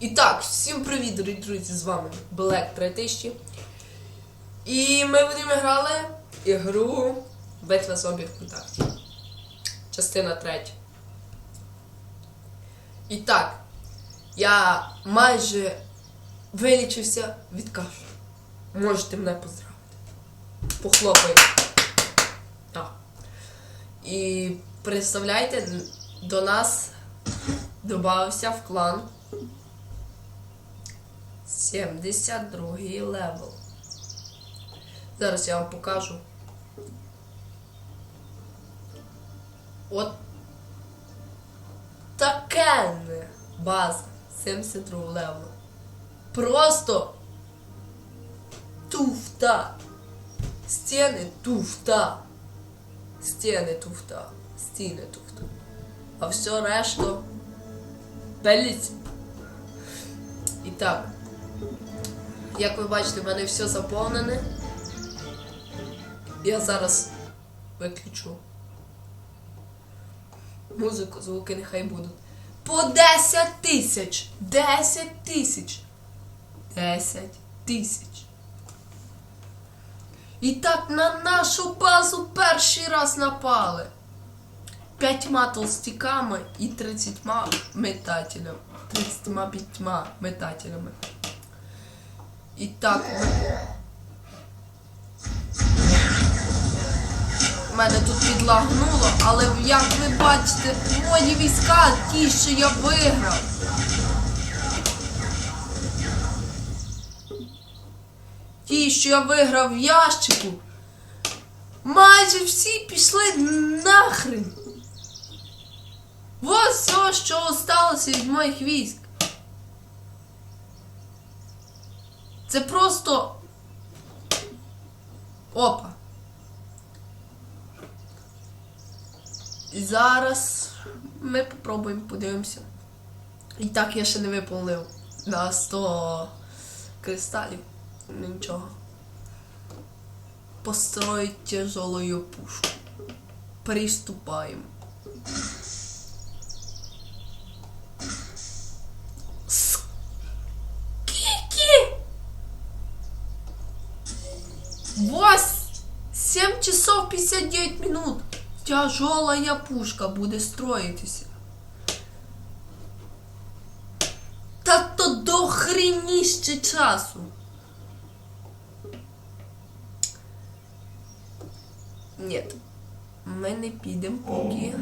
І так, всім привіт, дорогі друзі, з вами Black 3000. І ми будемо грали ігру Битва зомбів ВКонтакті. Частина третя. І так, я майже вилічився від кашлю. Можете мене поздравити. Похлопайте. Так. І представляєте, до нас додався в клан 72 левел. Зараз я вам покажу. От таке база 72 левел. Просто туфта. Стіни туфта. Стіни туфта. Стіни туфта. А все решту пеліць. І так. Як ви бачите, в мене все заповнене. Я зараз виключу музику, звуки нехай будуть. По 10 тисяч! 10 тисяч! 10 тисяч! І так на нашу базу перший раз напали. П'ятьма толстяками і 30 метателями. 35 метателями. І так. ми- Мене тут підлагнуло, але як ви бачите, мої війська ті, що я виграв. Ті, що я виграв в ящику. Майже всі пішли нахрен. Ось все, що осталося від моїх військ. Це просто. Опа. І зараз ми попробуємо подивимося. І так я ще не виповнив на 100 кристалів. Нічого. Построить тяжелую пушку. Приступаем. Скільки? Вось 7 часов 59 минут. Тяжелая пушка буде строїтися. Та то до хреніще часу. Ні. Ми не підемо поки.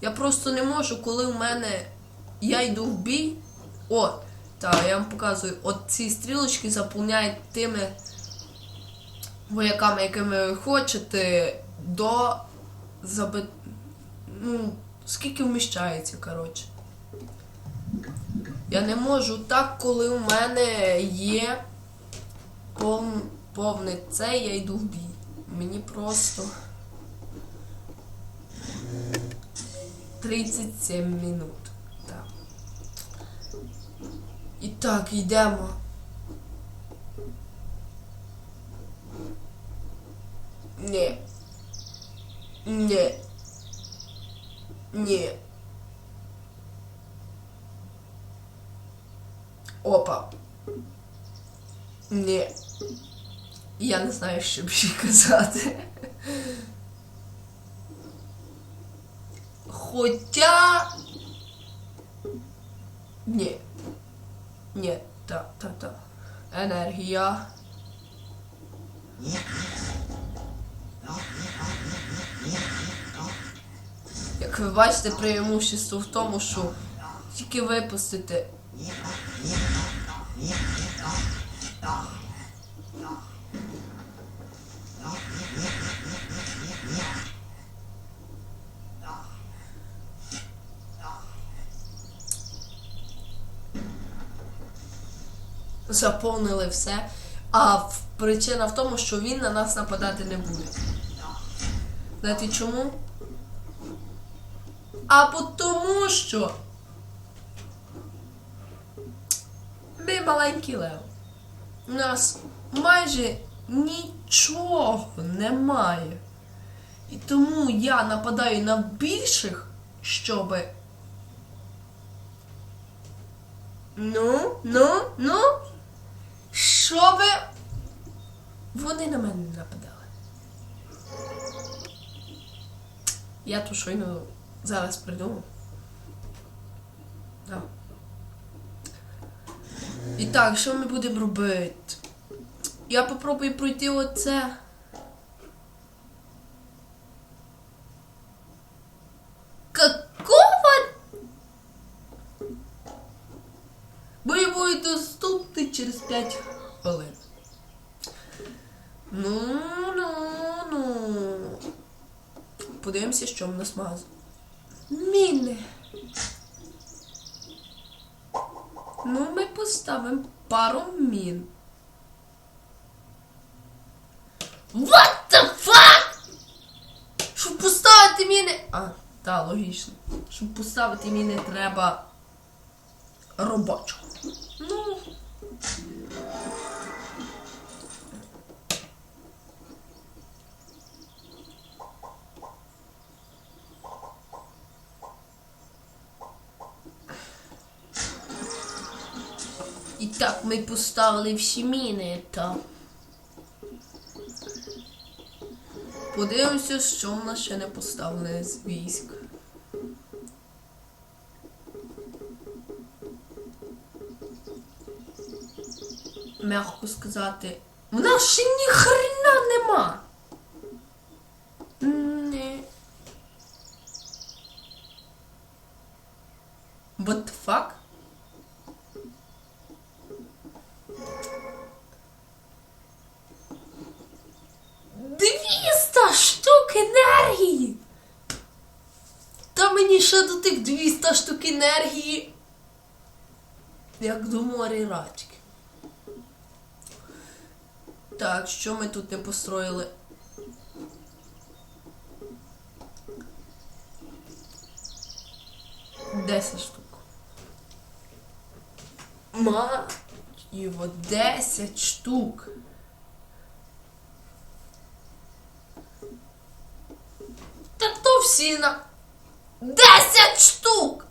Я просто не можу, коли в мене я йду в бій. О, так, я вам показую. От ці стрілочки заповняють тими вояками, якими ви хочете, до заби... Ну, скільки вміщається, коротше. Я не можу так, коли у мене є пов... повне це, я йду в бій. Мені просто 37 минут. Так. І так, йдемо. Ні. Ні. Ні. Опа. Ні. Я не знаю, що більше казати. Хоча. Ні. Ні, та, та, та. Енергія. Як ви бачите, преимущество в тому, що тільки випустити. Заповнили все. А причина в тому, що він на нас нападати не буде. Знаєте чому? А тому, що ми маленький лев. У нас майже нічого немає. І тому я нападаю на більших, щоб Ну, ну, ну. Що ви? Вони на мене не нападали. Я щойно зараз придумав. Да. І так, що ми будемо робити? Я попробую пройти оце. Какого? Будуть доступні через 5 хвилин. Ну, ну, ну. Подивимося, що в нас маза. Міни. Ну, ми поставимо пару мін. What the fuck? Щоб поставити міни. А, так, логічно. Щоб поставити міни треба робочу. Ну. Так ми поставили всі міни, та. Подивимося, що в нас ще не поставили з військ. Мягко сказати. В нас ще ні штук енергії. Як до рачки. Так, що ми тут не построїли? Десять штук. Мать його, 10 штук. Та то всі на 10 штук.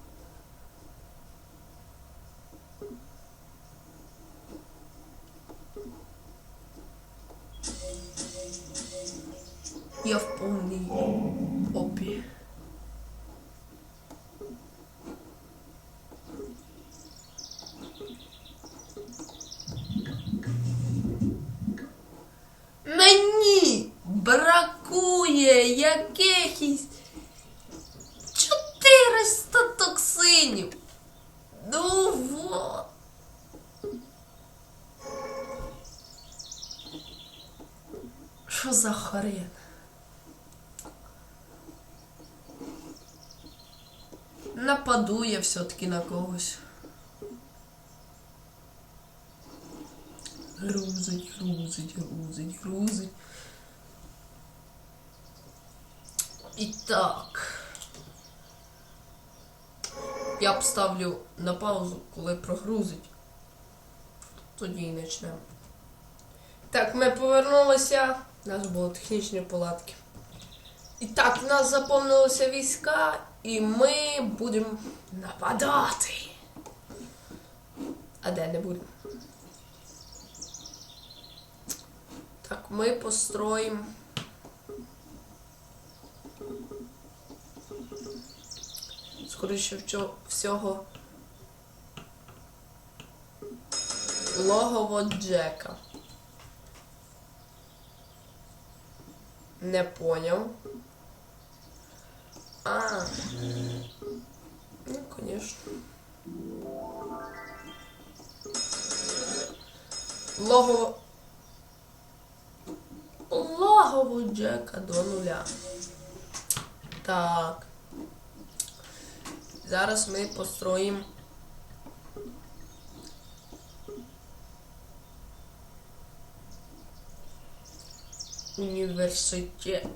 Якихось 400 токсинів. Ну вот. Що за хрен? Нападу я все-таки на когось. Грузить, грузить, грузить, грузить. І так. Я поставлю на паузу, коли прогрузить. Тоді і почнемо. Так, ми повернулися. У нас були технічні палатки. І так, в нас заповнилися війська, і ми будемо нападати. А де не будемо? Так, ми построїмо. Скоріше всього. Логово Джека. Не поняв. А. Ну, конечно. Логово. Логово Джека до нуля. Так. Зараз ми построїмо. Університет.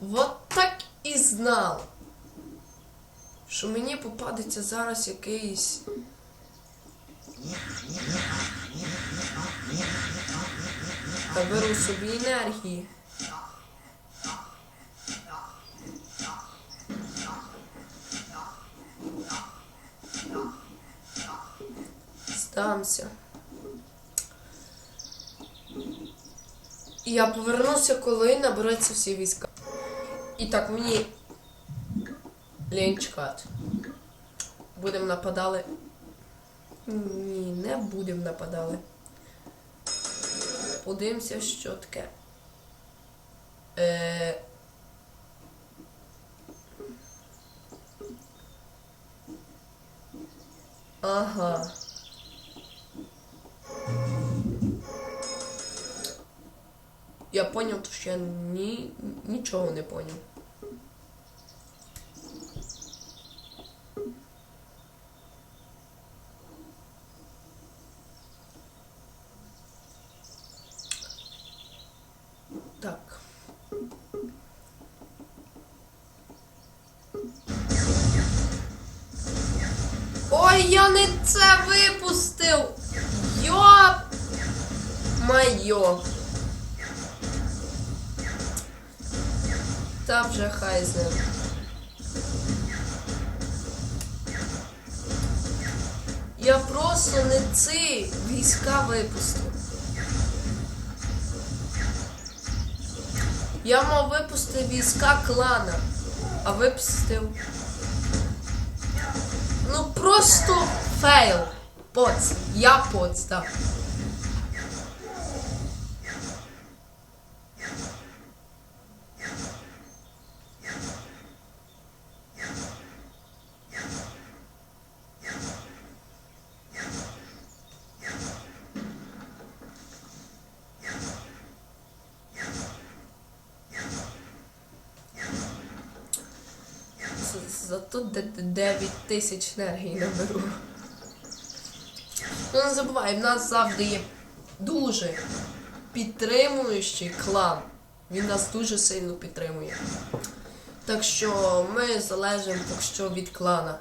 Вот так і знав, що мені попадеться зараз якийсь. Та беру собі енергії. Здамся. Я повернуся, коли набереться всі війська. І так, мені лінь чекати. Будемо нападали. Ні, не будемо нападали. Подивимося, що таке. Е... Ага. Я поняв, що я ні, нічого не поняв. Так. Ой, я не це випустив! Йоп! Майо! Та вже хай з. Я просто не ці війська випустив. Я мав випустити війська клана, а випустив. Ну просто фейл. Поц. Я поц, так. З- Зато 9 тисяч енергії наберу. Ну не забувай, в нас завжди є дуже підтримуючий клан. Він нас дуже сильно підтримує. Так що ми залежимо поки що від клана.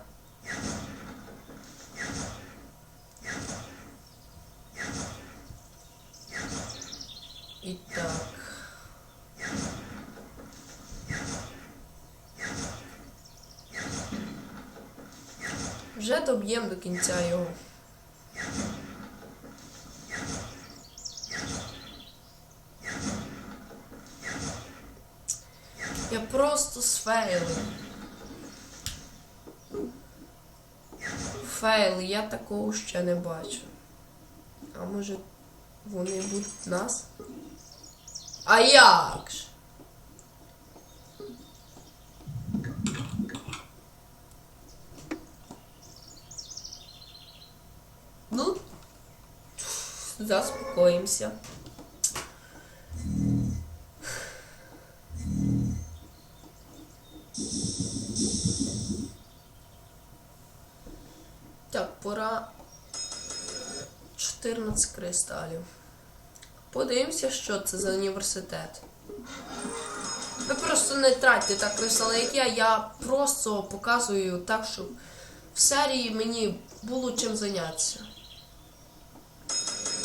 І так. Вже доб'ємо до кінця його. Я просто сфейлив. Фейл, я такого ще не бачу. А може вони будуть нас? А як ж? Ну, заспокоїмося. Так, пора 14 кристалів. Подивимося, що це за університет. Ви просто не тратьте так кристали, як я. Я просто показую так, щоб в серії мені було чим зайнятися.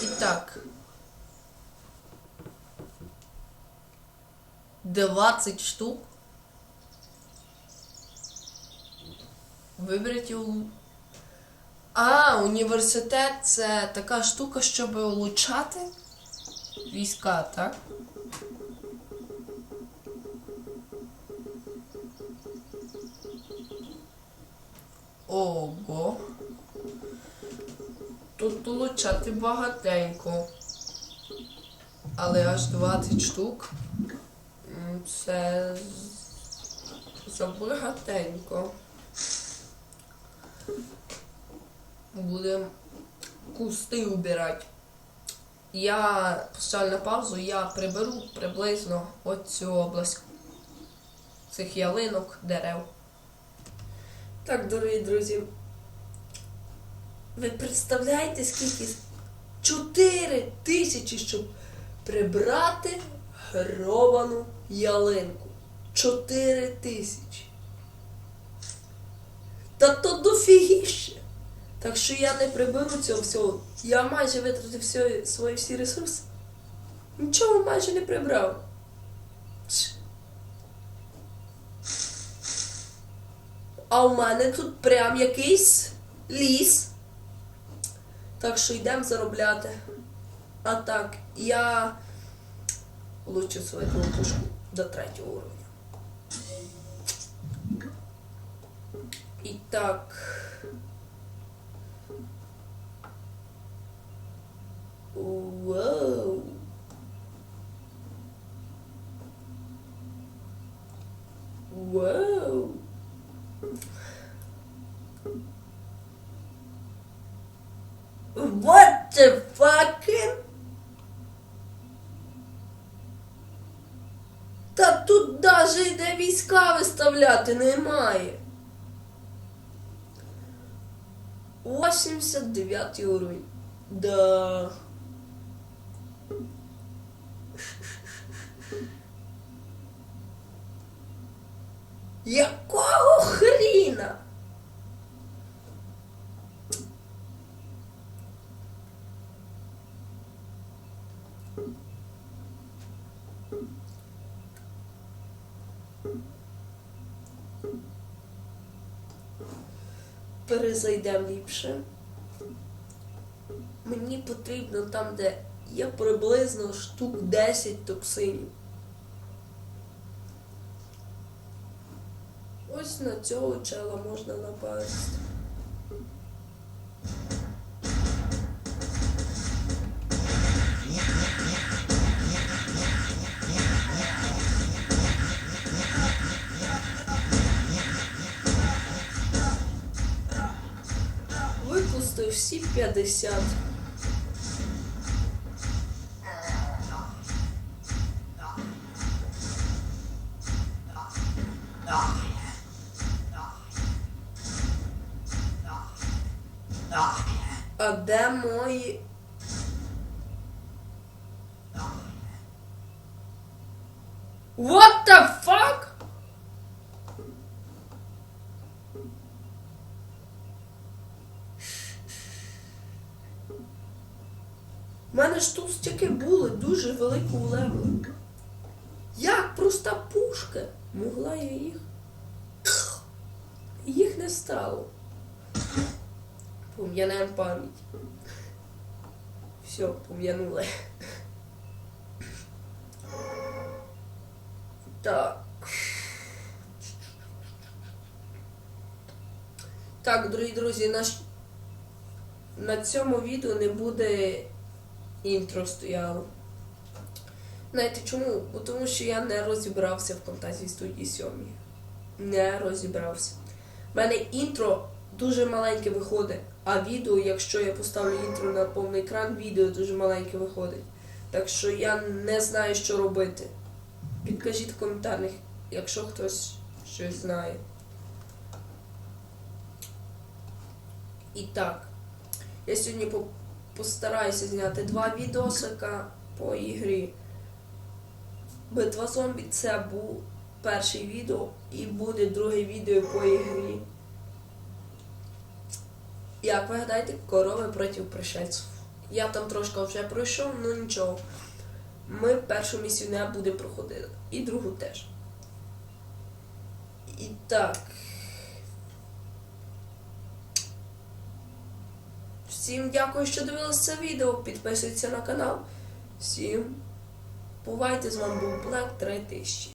І так. 20 штук. Виберіть у. А, університет це така штука, щоб улучшати війська, так? Ого. Тут улучшати багатенько. Але аж 20 штук. Це забагатенько. Будемо кусти убирати. Я поставлю на паузу, я приберу приблизно оцю область цих ялинок, дерев. Так, дорогі друзі. Ви представляєте, скільки? Чотири тисячі, щоб прибрати гровану ялинку. 4 тисячі. Та то дофігіще. Так що я не приберу цього всього. Я майже витратив всі, свої всі ресурси. Нічого майже не прибрав. А у мене тут прям якийсь ліс. Так що йдемо заробляти. А так, я влучу свою пушку до третього уровня. І так. Вау. Вау. What the fucking? Та тут даже йде виставляти немає. 89 уровень. Да. Якого Перезайдемо ліпше. Мені потрібно там, де є приблизно штук 10 токсинів. Ось на цього чела можна напасти. Всі 50. А де мої. What the fuck? Ж тут стільки були дуже великого левелу. Як проста пушка могла я їх? Їх не стало. Пом'янемо пам'ять. Все, пом'янули. Так. Так, дорогі друзі, наш... на цьому відео не буде інтро стояло. Знаєте чому? Бо тому що я не розібрався в фантазії студії 7. Не розібрався. У мене інтро дуже маленьке виходить, а відео, якщо я поставлю інтро на повний екран, відео дуже маленьке виходить. Так що я не знаю, що робити. Підкажіть в коментарях, якщо хтось щось знає. І так, я сьогодні по- постараюся зняти два відосика по ігрі. Битва зомбі це був перший відео і буде друге відео по ігрі. Як ви гадаєте, корови проти пришельців. Я там трошки вже пройшов, ну нічого. Ми першу місію не буде проходили. І другу теж. І так. Всім дякую, що дивилися це відео. Підписуйтесь на канал. Всім бувайте, з вами був Black 3000.